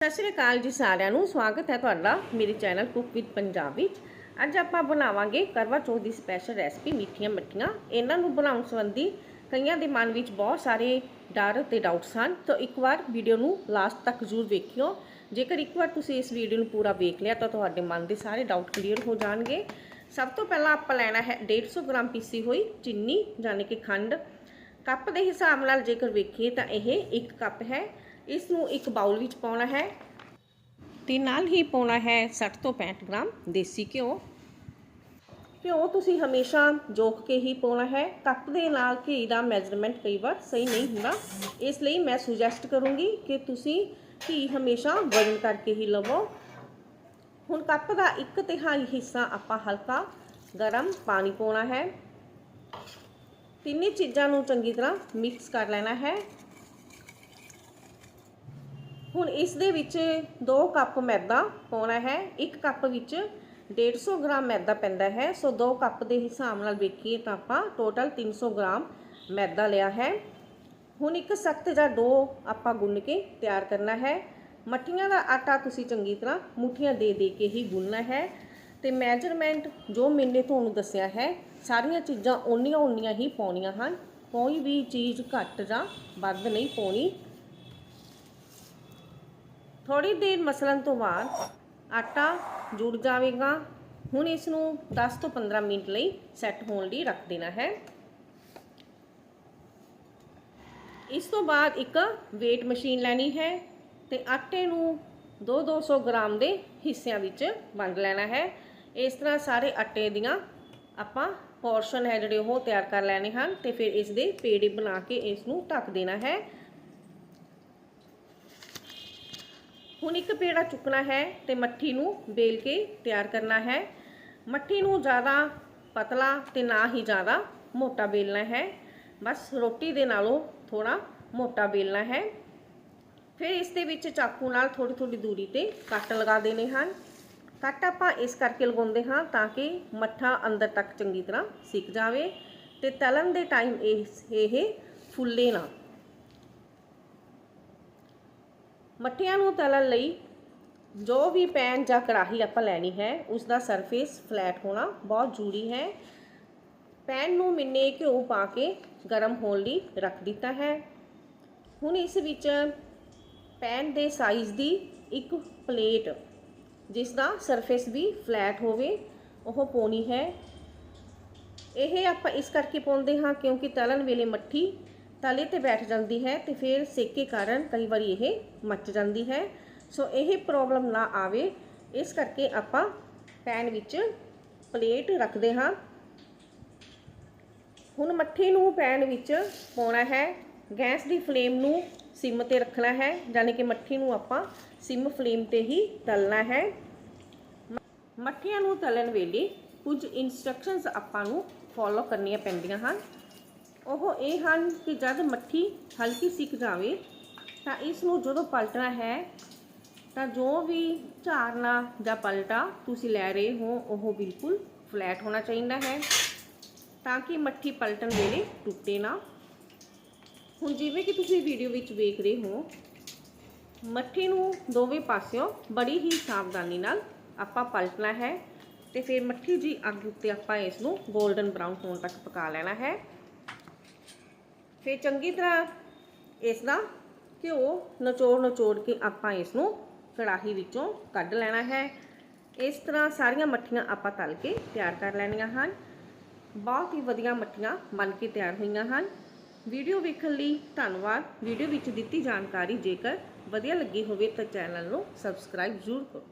ਸਤਿ ਸ਼੍ਰੀ ਅਕਾਲ ਜੀ ਸਾਰਿਆਂ ਨੂੰ। ਸਵਾਗਤ ਹੈ ਤੁਹਾਡਾ ਮੇਰੇ ਚੈਨਲ ਕੁਕ ਵਿਦ ਪੰਜਾਬ ਵਿੱਚ। ਅੱਜ ਆਪਾਂ ਬਣਾਵਾਂਗੇ ਕਰਵਾ ਚੌਥ ਦੀ ਸਪੈਸ਼ਲ ਰੈਸਪੀ ਮਿੱਠੀਆਂ ਮੱਠੀਆਂ। ਇਹਨਾਂ ਨੂੰ ਬਣਾਉਣ ਸੰਬੰਧੀ ਕਈਆਂ ਦੇ ਮਨ ਵਿੱਚ ਬਹੁਤ ਸਾਰੇ ਡਰ ਤੇ ਡਾਊਟਸ ਹਨ। ਤਾਂ ਇੱਕ ਵਾਰ ਵੀਡੀਓ ਨੂੰ ਲਾਸਟ ਤੱਕ ਜ਼ਰੂਰ ਵੇਖਿਓ। ਜੇਕਰ ਇੱਕ ਵਾਰ ਤੁਸੀਂ ਇਸ ਵੀਡੀਓ ਨੂੰ ਪੂਰਾ ਵੇਖ ਲਿਆ ਤਾਂ ਤੁਹਾਡੇ ਮਨ ਦੇ ਸਾਰੇ ਡਾਊਟ ਕਲੀਅਰ ਹੋ ਜਾਣਗੇ। ਸਭ ਤੋਂ ਪਹਿਲਾਂ ਆਪਾਂ ਲੈਣਾ ਹੈ 150 ਗ੍ਰਾਮ ਪੀਸੀ ਹੋਈ ਚੀਨੀ ਯਾਨੀ ਕਿ ਖੰਡ। ਕੱਪ ਦੇ ਹਿਸਾਬ ਨਾਲ ਜੇਕਰ ਵੇਖੀਏ ਤਾਂ ਇਹ 1 ਕੱਪ ਹੈ। ਇਸ ਨੂੰ ਇੱਕ ਬਾਉਲ ਵਿੱਚ ਪਾਉਣਾ ਹੈ। ਤੇ ਨਾਲ ਹੀ ਪਾਉਣਾ ਹੈ 60 ਤੋਂ 65 ਗ੍ਰਾਮ ਦੇਸੀ ਘਿਓ। ਘਿਓ ਤੁਸੀਂ ਹਮੇਸ਼ਾ ਜੋਖ ਕੇ ਹੀ ਪਾਉਣਾ ਹੈ। ਕੱਪ ਦੇ ਨਾਲ ਘੀ ਦਾ ਮੈਜ਼ਰਮੈਂਟ ਕਈ ਵਾਰ ਸਹੀ ਨਹੀਂ ਹੁੰਦਾ। ਇਸ ਲਈ ਮੈਂ ਸੁਜੈਸਟ ਕਰੂੰਗੀ ਕਿ ਤੁਸੀਂ ਘੀ ਹਮੇਸ਼ਾ ਵਜ਼ਨ ਕਰਕੇ ਹੀ ਲਵੋ। ਹੁਣ ਕੱਪ ਦਾ ਇੱਕ ਤਿਹਾਈ ਹਿੱਸਾ ਆਪਾਂ ਹਲਕਾ ਗਰਮ ਪਾਣੀ ਪਾਉਣਾ ਹੈ। ਤਿੰਨੇ ਚੀਜ਼ਾਂ ਨੂੰ ਚੰਗੀ ਤਰ੍ਹਾਂ ਮਿਕਸ ਕਰ ਲੈਣਾ ਹੈ। ਹੁਣ ਇਸ ਦੇ ਵਿੱਚ 2 ਕੱਪ ਮੈਦਾ ਪਾਉਣਾ ਹੈ 1 ਕੱਪ ਵਿੱਚ 150 ਗ੍ਰਾਮ ਮੈਦਾ ਪੈਂਦਾ ਹੈ। ਸੋ 2 ਕੱਪ ਦੇ ਹਿਸਾਬ ਨਾਲ ਵੇਖੀਏ ਤਾਂ ਆਪਾਂ ਟੋਟਲ 300 ਗ੍ਰਾਮ ਮੈਦਾ ਲਿਆ ਹੈ। ਹੁਣ ਇੱਕ ਸਖਤ ਜਾਂ ਡੋ ਆਪਾਂ ਗੁੰਨ ਕੇ ਤਿਆਰ ਕਰਨਾ ਹੈ। ਮੱਠੀਆਂ ਦਾ ਆਟਾ ਤੁਸੀਂ ਚੰਗੀ ਤਰ੍ਹਾਂ ਮੁੱਠੀਆਂ ਦੇ ਦੇ ਕੇ ਹੀ ਗੁੰਨਣਾ ਹੈ। ਤੇ ਮੈਜਰਮੈਂਟ ਜੋ ਮੈਨੇ ਤੁਹਾਨੂੰ ਦੱਸਿਆ ਹੈ, ਸਾਰੀਆਂ ਚੀਜ਼ਾਂ ਓਨੀਆਂ ਓਨੀਆਂ ਹੀ ਪਾਉਣੀਆਂ ਹਨ। ਕੋਈ ਵੀ ਚੀਜ਼ ਘੱਟ ਜਾਂ ਵੱਧ ਨਹੀਂ ਪਾਉਣੀ। ਥੋੜੀ ਦੇਰ ਮਸਲਣ ਤੋਂ ਬਾਅਦ ਆਟਾ ਜੁੜ ਜਾਵੇਗਾ। ਹੁਣ ਇਸ ਨੂੰ 10 ਤੋਂ 15 ਮਿੰਟ ਲਈ ਸੈੱਟ ਹੋਣ ਲਈ ਰੱਖ ਦੇਣਾ ਹੈ। ਇਸ ਤੋਂ ਬਾਅਦ ਇੱਕ ਵੇਟ ਮਸ਼ੀਨ ਲੈਣੀ ਹੈ ਤੇ ਆਟੇ ਨੂੰ 2-200 ਗ੍ਰਾਮ ਦੇ ਹਿੱਸਿਆਂ ਵਿੱਚ ਵੰਡ ਲੈਣਾ ਹੈ। ਇਸ ਤਰ੍ਹਾਂ ਸਾਰੇ ਆਟੇ ਦੀਆਂ ਆਪਾਂ ਪੋਰਸ਼ਨ ਹੈ ਜਿਹੜੇ ਉਹ ਤਿਆਰ ਕਰ ਲੈਣੇ ਹਨ ਤੇ ਫਿਰ ਇਸ ਦੇ ਪੇੜੇ ਬਣਾ ਕੇ ਇਸ ਨੂੰ ਢੱਕ ਦੇਣਾ ਹੈ। ਹੁਣ ਇੱਕ ਪੇੜਾ ਚੁੱਕਣਾ ਹੈ ਤੇ ਮੱਠੀ ਨੂੰ ਬੇਲ ਕੇ ਤਿਆਰ ਕਰਨਾ ਹੈ। ਮੱਠੀ ਨੂੰ ਜ਼ਿਆਦਾ ਪਤਲਾ ਤੇ ਨਾ ਹੀ ਜ਼ਿਆਦਾ ਮੋਟਾ ਬੇਲਣਾ ਹੈ। ਬਸ ਰੋਟੀ ਦੇ ਨਾਲੋਂ ਥੋੜਾ ਮੋਟਾ ਬੇਲਣਾ ਹੈ। ਫਿਰ ਇਸ ਦੇ ਵਿੱਚ ਚਾਕੂ ਨਾਲ ਥੋੜੀ ਥੋੜੀ ਦੂਰੀ ਤੇ ਕੱਟ ਲਗਾ ਦੇਣੇ ਹਨ। ਕੱਟ ਆਪਾਂ ਇਸ ਕਰਕੇ ਲਗਾਉਂਦੇ ਹਾਂ ਤਾਂ ਕਿ ਮੱਠਾ ਅੰਦਰ ਤੱਕ ਚੰਗੀ ਤਰ੍ਹਾਂ ਸਿੱਕ ਜਾਵੇ ਤੇ ਤਲਣ ਦੇ ਟਾਈਮ ਇਹ ਇਹ ਫੁੱਲੇ ਨਾ। ਮੱਠਿਆਂ ਨੂੰ ਤਲਣ ਲਈ ਜੋ ਵੀ ਪੈਨ ਜਾਂ ਕੜਾਹੀ ਆਪਾਂ ਲੈਣੀ ਹੈ ਉਸ ਦਾ ਸਰਫੇਸ ਫਲੈਟ ਹੋਣਾ ਬਹੁਤ ਜ਼ਰੂਰੀ ਹੈ। ਪੈਨ ਨੂੰ ਮਿੰਨੇ ਘਿਓ ਪਾ ਕੇ ਗਰਮ ਹੋਣ ਲਈ ਰੱਖ ਦਿੱਤਾ ਹੈ। ਹੁਣ ਇਸ ਵਿੱਚ ਪੈਨ ਦੇ ਸਾਈਜ਼ ਦੀ ਇੱਕ ਪਲੇਟ, ਜਿਸ ਦਾ ਸਰਫੇਸ ਵੀ ਫਲੈਟ ਹੋਵੇ, ਉਹ ਪਾਉਣੀ ਹੈ। ਇਹ ਆਪਾਂ ਇਸ ਕਰਕੇ ਪਾਉਂਦੇ ਹਾਂ ਕਿਉਂਕਿ ਤਲਣ ਵੇਲੇ ਮੱਠੀ ਤਲੇ ਤੇ ਬੈਠ ਜਾਂਦੀ ਹੈ ਤੇ ਫਿਰ ਸੇਕੇ ਕਾਰਨ ਕਈ ਵਾਰੀ ਇਹ ਮੱਚ ਜਾਂਦੀ ਹੈ। ਸੋ ਇਹ ਪ੍ਰੋਬਲਮ ਨਾ ਆਵੇ। ਇਸ ਕਰਕੇ ਆਪਾਂ ਪੈਨ ਵਿੱਚ ਪਲੇਟ ਰੱਖਦੇ ਹਾਂ। ਹੁਣ ਮੱਠੀ ਨੂੰ ਪੈਨ ਵਿੱਚ ਪਾਉਣਾ ਹੈ। ਗੈਸ ਦੀ ਫਲੇਮ ਨੂੰ ਸਿਮ ਤੇ ਰੱਖਣਾ ਹੈ ਯਾਨੀ ਕਿ ਮੱਠੀ ਨੂੰ ਆਪਾਂ ਸਿਮ ਫਲੇਮ ਤੇ ਹੀ ਤਲਣਾ ਹੈ। ਮੱਠੀਆਂ ਨੂੰ ਤਲਣ ਵੇਲੇ ਕੁਝ ਇਨਸਟਰਕਸ਼ਨਸ ਆਪਾਂ ਨੂੰ ਫੋਲੋ ਕਰਨੀਆਂ ਪੈਂਦੀਆਂ ਹਨ। ਉਹ ਇਹ ਹਨ ਕਿ ਜਦ ਮੱਠੀ ਹਲਕੀ ਸਿੱਕ ਜਾਵੇ, ਤਾਂ ਇਸ ਨੂੰ ਜਦੋਂ ਪਲਟਣਾ ਹੈ, ਤਾਂ ਜੋ ਵੀ ਝਾਰਨਾ ਜਾਂ ਪਲਟਾ ਤੁਸੀਂ ਲੈ ਰਹੇ ਹੋ, ਉਹ ਬਿਲਕੁਲ ਫਲੈਟ ਹੋਣਾ ਚਾਹੀਦਾ ਹੈ, ਤਾਂ ਕਿ ਮੱਠੀ ਪਲਟਣ ਵੇਲੇ ਟੁੱਟੇ ਨਾ। ਹੁਣ ਜਿਵੇਂ ਕਿ ਤੁਸੀਂ ਵੀਡੀਓ ਵਿੱਚ ਵੇਖ ਰਹੇ ਹੋ, ਮੱਠੀ ਨੂੰ ਦੋਵੇਂ ਪਾਸਿਓਂ ਬੜੀ ਹੀ ਸਾਵਧਾਨੀ ਨਾਲ ਆਪਾਂ ਪਲਟਣਾ ਹੈ, ਤੇ ਫਿਰ ਮੱਠੀ ਜੀ ਅੱਗ ਉੱਤੇ ਆਪਾਂ ਇਸ ਨੂੰ 골ਡਨ ਬ੍ਰਾਊਨ ਹੋਣ ਤੱਕ ਪਕਾ ਲੈਣਾ ਹੈ। ਫਿਰ ਚੰਗੀ ਤਰ੍ਹਾਂ ਇਸ ਦਾ ਘਿਓ ਨਚੋੜ ਨਚੋੜ ਕੇ ਆਪਾਂ ਇਸ ਨੂੰ ਕੜਾਹੀ ਵਿੱਚੋਂ ਕੱਢ ਲੈਣਾ ਹੈ। ਇਸ ਤਰ੍ਹਾਂ ਸਾਰੀਆਂ ਮੱਠੀਆਂ ਆਪਾਂ ਤਲ ਕੇ ਤਿਆਰ ਕਰ ਲੈਣੀਆਂ ਹਨ। ਬਹੁਤ ਹੀ ਵਧੀਆ ਮੱਠੀਆਂ ਬਣ ਕੇ ਤਿਆਰ ਹੋਈਆਂ ਹਨ। ਵੀਡੀਓ ਵੇਖਣ ਲਈ ਧੰਨਵਾਦ। ਵੀਡੀਓ ਵਿੱਚ ਦਿੱਤੀ ਜਾਣਕਾਰੀ ਜੇਕਰ ਵਧੀਆ ਲੱਗੀ ਹੋਵੇ ਤਾਂ ਚੈਨਲ ਨੂੰ ਸਬਸਕ੍ਰਾਈਬ ਜ਼ਰੂਰ ਕਰੋ।